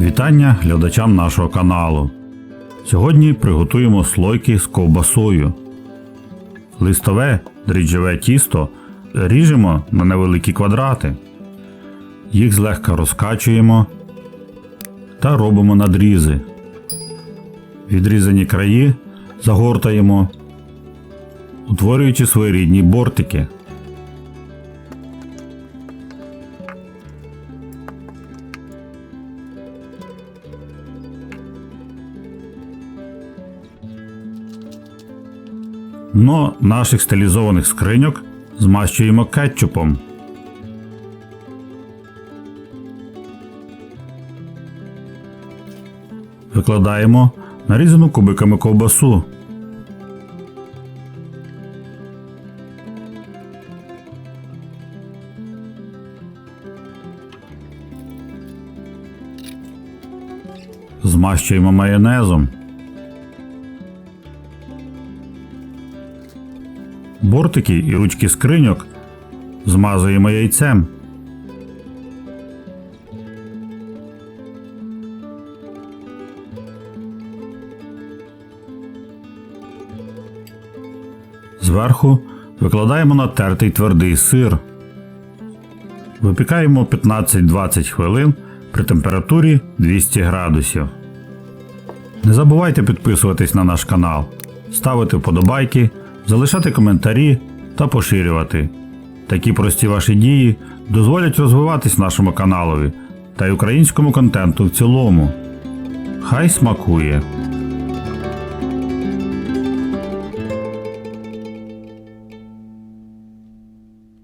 Вітання глядачам нашого каналу. Сьогодні приготуємо слойки з ковбасою. Листове дріжджове тісто ріжемо на невеликі квадрати. Їх злегка розкачуємо та робимо надрізи. Відрізані краї загортаємо, утворюючи своєрідні бортики. Дно наших стилізованих скриньок змащуємо кетчупом. Викладаємо нарізану кубиками ковбасу. Змащуємо майонезом. Бортики і ручки скриньок змазуємо яйцем. Зверху викладаємо натертий твердий сир. Випікаємо 15-20 хвилин при температурі 200 градусів. Не забувайте підписуватись на наш канал, ставити вподобайки, залишати коментарі та поширювати. Такі прості ваші дії дозволять розвиватись нашому каналові та й українському контенту в цілому. Хай смакує!